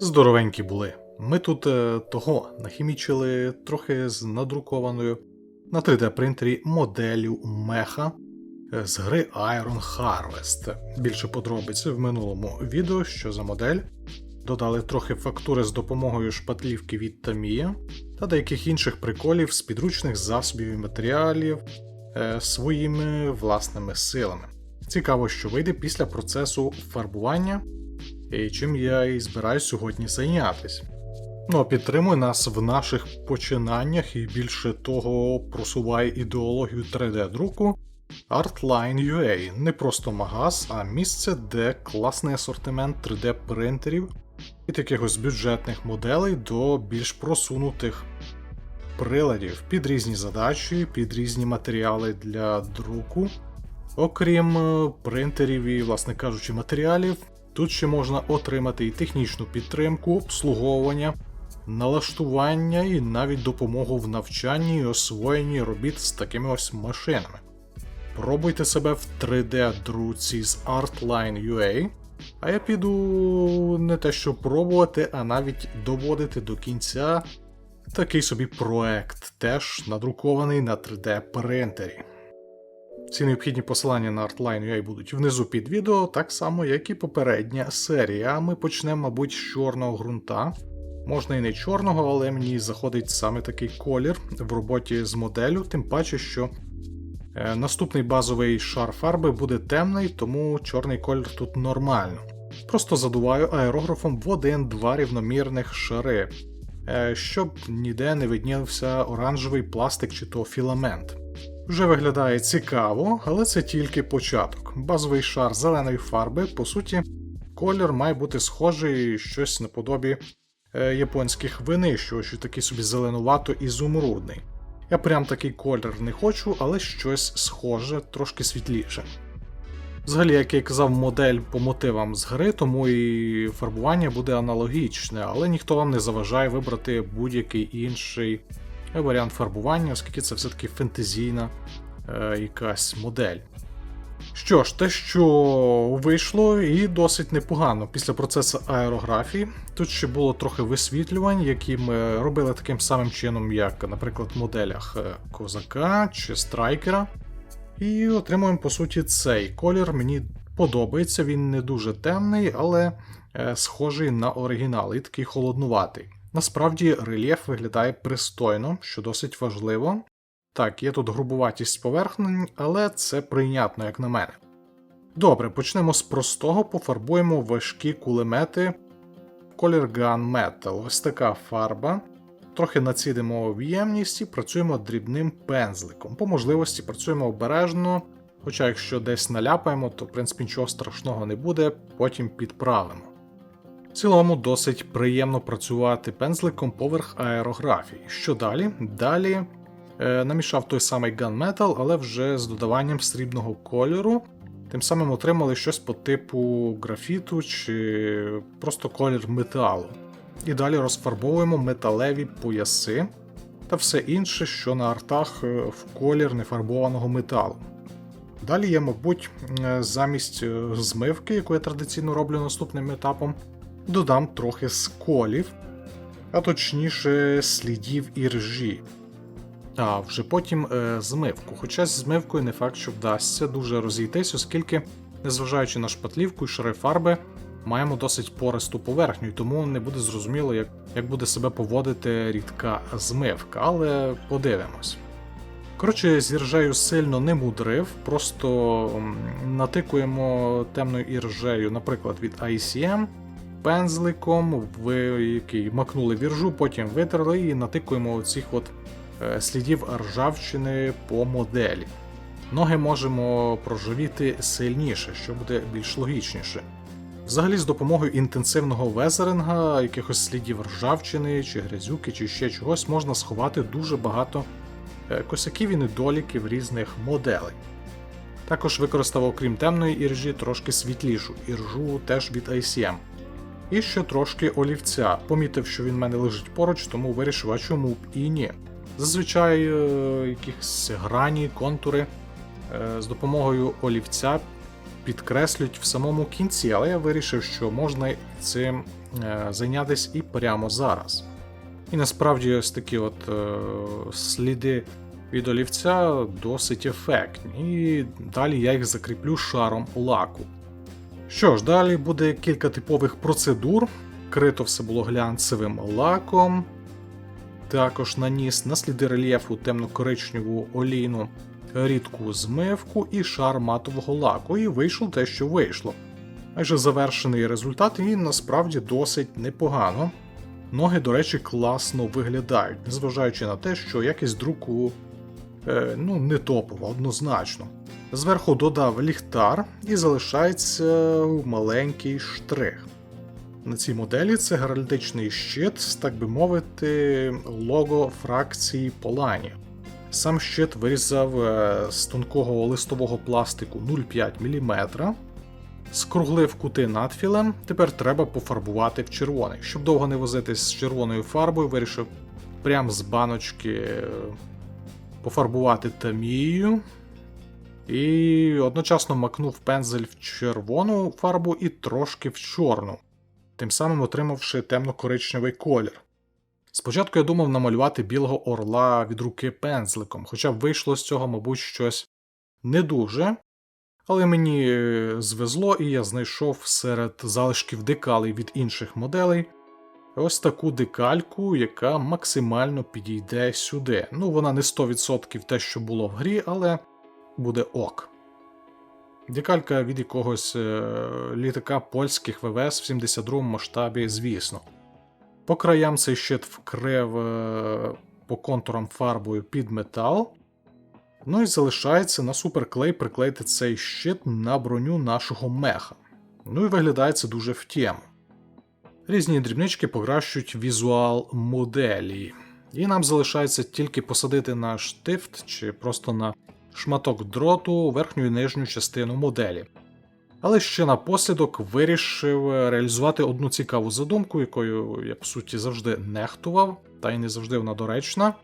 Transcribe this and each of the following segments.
Здоровенькі були. Ми тут е, того нахімічили трохи з надрукованою на 3D принтері моделлю меха е, з гри Iron Harvest. Більше подробиць в минулому відео, що за модель. Додали трохи фактури з допомогою шпатлівки від Tamiya та деяких інших приколів з підручних засобів і матеріалів е, своїми власними силами. Цікаво, що вийде після процесу фарбування чим я і збираюсь сьогодні зайнятися. Ну підтримуй нас в наших починаннях і більше того просуває ідеологію 3D-друку Artline.ua. Не просто магаз, а місце, де класний асортимент 3D-принтерів і таких ось бюджетних моделей до більш просунутих приладів під різні задачі, під різні матеріали для друку. Окрім е, принтерів і, власне кажучи, матеріалів, тут ще можна отримати і технічну підтримку, обслуговування, налаштування і навіть допомогу в навчанні і освоєнні робіт з такими ось машинами. Пробуйте себе в 3D-друці з Artline.ua, а я піду не те, що пробувати, а навіть доводити до кінця такий собі проект, теж надрукований на 3D принтері. Всі необхідні посилання на Artline.ua будуть внизу під відео, так само, як і попередня серія. Ми почнемо, мабуть, з чорного ґрунта. Можна і не чорного, але мені заходить саме такий колір в роботі з моделлю, тим паче, що е, наступний базовий шар фарби буде темний, тому чорний колір тут нормально. Просто задуваю аерографом в один-два рівномірних шари, е, щоб ніде не виднівся оранжевий пластик чи то філамент. Вже виглядає цікаво, але це тільки початок. Базовий шар зеленої фарби, по суті, колір має бути схожий щось наподобі е, японських винищувачів, такий собі зеленувато ізумрудний. Я прям такий колір не хочу, але щось схоже, трошки світліше. Взагалі, як я казав, модель по мотивам з гри, тому і фарбування буде аналогічне, але ніхто вам не заважає вибрати будь-який інший варіант фарбування, оскільки це все-таки фентезійна е, якась модель. Що ж, те, що вийшло, і досить непогано після процесу аерографії. Тут ще було трохи висвітлювань, які ми робили таким самим чином, як, наприклад, в моделях е, Козака чи Страйкера. І отримуємо, по суті, цей колір. Мені подобається, він не дуже темний, але е, схожий на оригінал і такий холоднуватий. Насправді рельєф виглядає пристойно, що досить важливо. Так, є тут грубуватість поверхнень, але це прийнятно, як на мене. Добре, почнемо з простого, пофарбуємо важкі кулемети колір Gunmetal. Ось така фарба. Трохи націдимо в'ємність і працюємо дрібним пензликом. По можливості працюємо обережно, хоча якщо десь наляпаємо, то в принципі нічого страшного не буде, потім підправимо. Цілому досить приємно працювати пензликом поверх аерографії. Що далі? Далі е, намішав той самий Gunmetal, але вже з додаванням срібного кольору. Тим самим отримали щось по типу графіту чи просто колір металу. І далі розфарбовуємо металеві пояси та все інше, що на артах е, в колір нефарбованого металу. Далі я, мабуть, е, замість е, змивки, яку я традиційно роблю наступним етапом, додам трохи сколів, а точніше слідів іржі. А вже потім е, змивку. Хоча з змивкою не факт, що вдасться дуже розійтись, оскільки, незважаючи на шпатлівку і шари фарби, маємо досить пористу поверхню, і тому не буде зрозуміло, як, як буде себе поводити рідка змивка, але подивимось. Коротше, з іржею сильно не мудрив, просто натикуємо темною іржею, наприклад, від ICM, пензликом, в який макнули віржу, потім витерли і натикуємо оцих от е, слідів ржавчини по моделі. Ноги можемо проживіти сильніше, що буде більш логічніше. Взагалі, з допомогою інтенсивного везеринга, якихось слідів ржавчини, чи грязюки, чи ще чогось, можна сховати дуже багато е, косяків і недоліків різних моделей. Також використав, окрім темної іржі, трошки світлішу іржу теж від ICM. І ще трошки олівця. Помітив, що він в мене лежить поруч, тому вирішив, а чому б і ні. Зазвичай е, якісь грані, контури е, з допомогою олівця підкреслюють в самому кінці, але я вирішив, що можна цим е, зайнятися і прямо зараз. І насправді ось такі от сліди від олівця досить ефектні. І далі я їх закріплю шаром лаку. Що ж, далі буде кілька типових процедур. Крито все було глянцевим лаком. Також наніс на сліди рельєфу темно-коричневу олійну рідку змивку і шар матового лаку, і вийшло те, що вийшло. Майже завершений результат, і він насправді досить непогано. Ноги, до речі, класно виглядають, незважаючи на те, що якість друку е, ну, не топова, однозначно. Зверху додав ліхтар і залишається маленький штрих. На цій моделі це геральдичний щит так би мовити, лого фракції Полані. Сам щит вирізав е, з тонкого листового пластику 0,5 мм, скруглив кути надфілем, тепер треба пофарбувати в червоний. Щоб довго не возитись з червоною фарбою, вирішив прямо з баночки е, пофарбувати тамією. І одночасно макнув пензель в червону фарбу і трошки в чорну, тим самим отримавши темно-коричневий колір. Спочатку я думав намалювати білого орла від руки пензликом, хоча вийшло з цього, мабуть, щось не дуже. Але мені звезло, і я знайшов серед залишків декалей від інших моделей ось таку декальку, яка максимально підійде сюди. Ну, вона не 100% те, що було в грі, але буде ок. Декалька від якогось е, літака польських ВВС в 72 масштабі, звісно. По краям цей щит вкрив е, по контурам фарбою під метал. Ну і залишається на суперклей приклеїти цей щит на броню нашого меха. Ну і виглядає це дуже втємно. Різні дрібнички покращують візуал моделі. І нам залишається тільки посадити на штифт чи просто на шматок дроту верхню і нижню частину моделі. Але ще напослідок вирішив реалізувати одну цікаву задумку, якою я по суті завжди нехтував, та й не завжди вона доречна.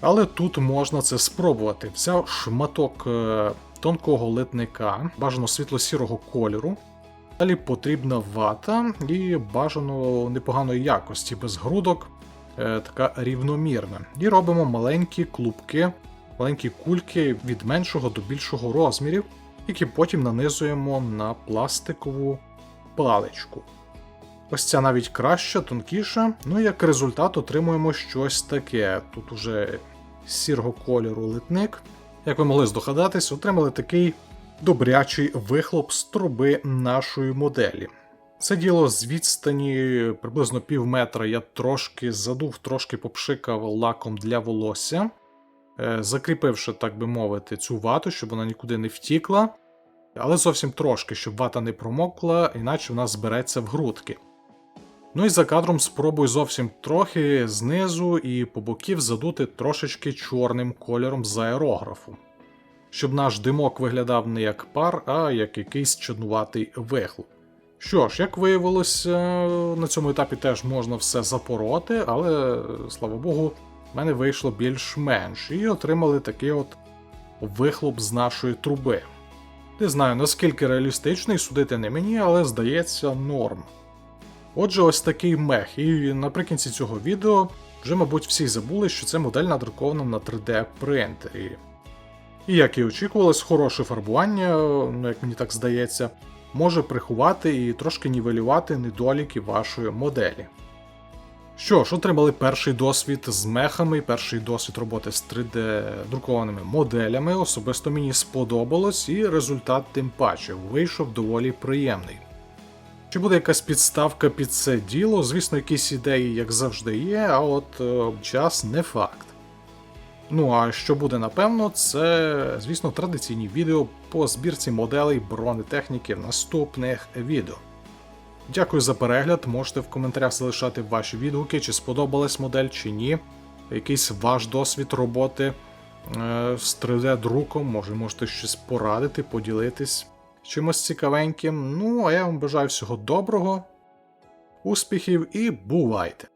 Але тут можна це спробувати. Взяв шматок е, тонкого литника, бажано світло-сірого кольору. Далі потрібна вата і бажано непоганої якості, без грудок, е, така рівномірна. І робимо маленькі клубки, маленькі кульки від меншого до більшого розмірів, які потім нанизуємо на пластикову паличку. Ось ця навіть краща, тонкіша. Ну і як результат отримуємо щось таке. Тут уже сірого кольору литник. Як ви могли здогадатись, отримали такий добрячий вихлоп з труби нашої моделі. Це діло з відстані приблизно пів метра я трошки задув, трошки попшикав лаком для волосся, закріпивши, так би мовити, цю вату, щоб вона нікуди не втікла. Але зовсім трошки, щоб вата не промокла, іначе вона збереться в грудки. Ну і за кадром спробую зовсім трохи знизу і по боків задути трошечки чорним кольором з аерографу, щоб наш димок виглядав не як пар, а як якийсь чуднуватий вихлоп. Що ж, як виявилося, на цьому етапі теж можна все запороти, але, слава Богу, в мене вийшло більш-менш, і отримали такий от вихлоп з нашої труби. Не знаю наскільки реалістичний судити не мені, але здається норм. Отже, ось такий мех, і наприкінці цього відео вже, мабуть, всі забули, що це модель надрукована на 3D принтері. І як і очікувалось, хороше фарбування, ну як мені так здається, може приховати і трошки нівелювати недоліки вашої моделі. Що ж, отримали перший досвід з мехами, перший досвід роботи з 3D-друкованими моделями. Особисто мені сподобалось, і результат тим паче вийшов доволі приємний. Чи буде якась підставка під це діло? Звісно, якісь ідеї, як завжди, є, а от е, час не факт. Ну а що буде напевно, це, звісно, традиційні відео по збірці моделей бронетехніки в наступних відео. Дякую за перегляд. Можете в коментарях залишати ваші відгуки, чи сподобалась модель, чи ні. Якийсь ваш досвід роботи е, з 3D-друком, може, можете щось порадити, поділитись чимось цікавеньким. Ну, а я вам бажаю всього доброго, успіхів і бувайте!